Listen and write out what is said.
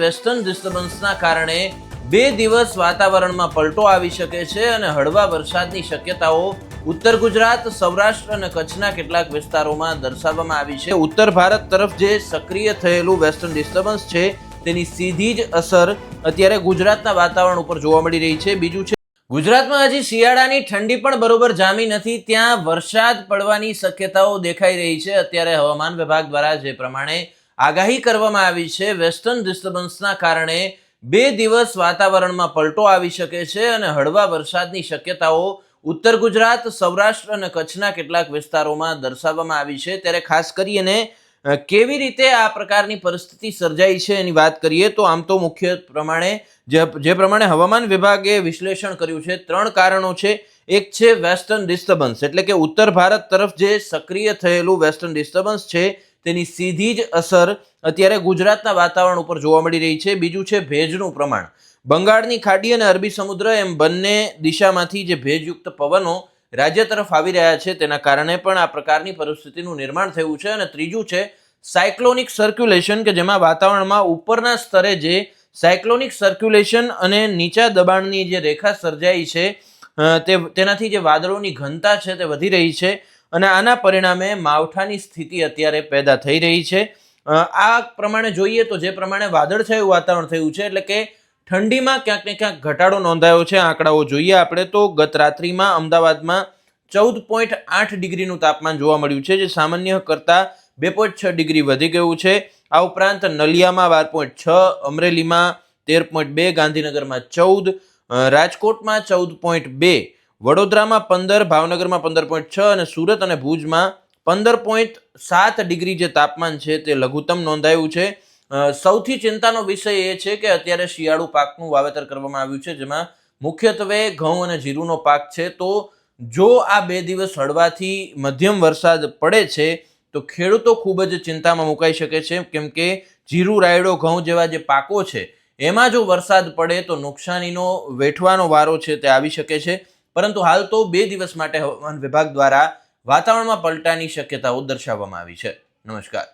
Western ડિસ્ટર્બન્સના કારણે બે દિવસ વાતાવરણમાં પલટો આવી શકે છે અને હળવા વરસાદની શક્યતાઓ ઉત્તર ગુજરાત, સૌરાષ્ટ્ર અને કચ્છના કેટલાક વિસ્તારોમાં દર્શાવવામાં આવી છે. ઉત્તર ભારત તરફ જે સક્રિય થયેલું વેસ્ટર્ન ડિસ્ટર્બન્સ છે, તેની સીધી જ અસર અત્યારે ગુજરાતના વાતાવરણ ઉપર જોવા મળી રહી છે. બીજું છે, ગુજરાતમાં હજી શિયાળાની ઠંડી પણ બરોબર જામી નથી. ત્યાં વરસાદ પડવાની શક્યતાઓ દેખાઈ રહી છે. અત્યારે હવામાન વિભાગ દ્વારા જે પ્રમાણે આગાહી કરવામાં આવી છે, વેસ્ટર્ન ડિસ્ટર્બન્સના કારણે બે દિવસ વાતાવરણમાં પલટો આવી શકે છે અને હળવા વરસાદની શક્યતાઓ ઉત્તર ગુજરાત, સૌરાષ્ટ્ર અને કચ્છના કેટલાક વિસ્તારોમાં દર્શાવવામાં આવી છે. ત્યારે ખાસ કરીને કેવી રીતે આ પ્રકારની પરિસ્થિતિ સર્જાઈ છે એની વાત કરીએ તો આમ તો મુખ્ય પ્રમાણે જે પ્રમાણે હવામાન વિભાગે વિશ્લેષણ કર્યું છે, ત્રણ કારણો છે. એક છે વેસ્ટર્ન ડિસ્ટર્બન્સ, એટલે કે ઉત્તર ભારત તરફ જે સક્રિય થયેલું વેસ્ટર્ન ડિસ્ટર્બન્સ છે તેની સીધી જ અસર અત્યારે ગુજરાતના વાતાવરણ ઉપર જોવા મળી રહી છે. બીજું છે ભેજનું પ્રમાણ. બંગાળની ખાડી અને અરબી સમુદ્ર એમ બંને દિશામાંથી જે ભેજયુક્ત પવનો રાજ્ય તરફ આવી રહ્યા છે તેના કારણે પણ આ પ્રકારની પરિસ્થિતિનું નિર્માણ થયું છે. અને ત્રીજું છે સાયક્લોનિક સર્ક્યુલેશન કે જેમાં વાતાવરણમાં ઉપરના સ્તરે જે સાયક્લોનિક સર્ક્યુલેશન અને નીચા દબાણની જે રેખા સર્જાઈ છે તે, તેનાથી જે વાદળોની ઘનતા છે તે વધી રહી છે. અને આના પરિણામે માવઠાની સ્થિતિ અત્યારે પેદા થઈ રહી છે. આ પ્રમાણે જોઈએ તો જે પ્રમાણે વાદળછાયું વાતાવરણ થયું છે, એટલે કે ઠંડીમાં ક્યાંક ને ક્યાંક ઘટાડો નોંધાયો છે આંકડાઓ જોઈએ. આપણે તો ગત રાત્રિમાં અમદાવાદમાં ચૌદ પોઈન્ટ આઠ ડિગ્રીનું તાપમાન જોવા મળ્યું છે, જે સામાન્ય કરતાં બે પોઈન્ટ છ ડિગ્રી વધી ગયું છે. આ ઉપરાંત નલિયામાં બાર પોઈન્ટ છ, અમરેલીમાં તેર પોઈન્ટ બે, ગાંધીનગરમાં ચૌદ રાજકોટમાં ચૌદ પોઈન્ટ બે વડોદરામાં પંદર, ભાવનગરમાં પંદર પોઈન્ટ છ અને સુરત અને ભુજમાં પંદર પોઈન્ટ સાત ડિગ્રી જે તાપમાન છે તે લઘુત્તમ નોંધાયું છે. સૌથી ચિંતાનો વિષય એ છે કે અત્યારે શિયાળુ પાકનું વાવેતર કરવામાં આવ્યું છે, જેમાં મુખ્યત્વે ઘઉં અને જીરુનો પાક છે. તો જો આ બે દિવસ હળવાથી મધ્યમ વરસાદ પડે છે, તો ખેડૂતો ખૂબ જ ચિંતામાં મુકાઈ શકે છે, કેમ કે જીરું, રાયડો, ઘઉં જેવા જે પાકો છે, એમાં જો વરસાદ પડે તો નુકસાનીનો વેઠવાનો વારો છે તે આવી શકે છે. પરંતુ હાલ તો બે દિવસ માટે હવામાન વિભાગ દ્વારા વાતાવરણમાં પલટાની શક્યતાઓ દર્શાવવામાં આવી છે. નમસ્કાર.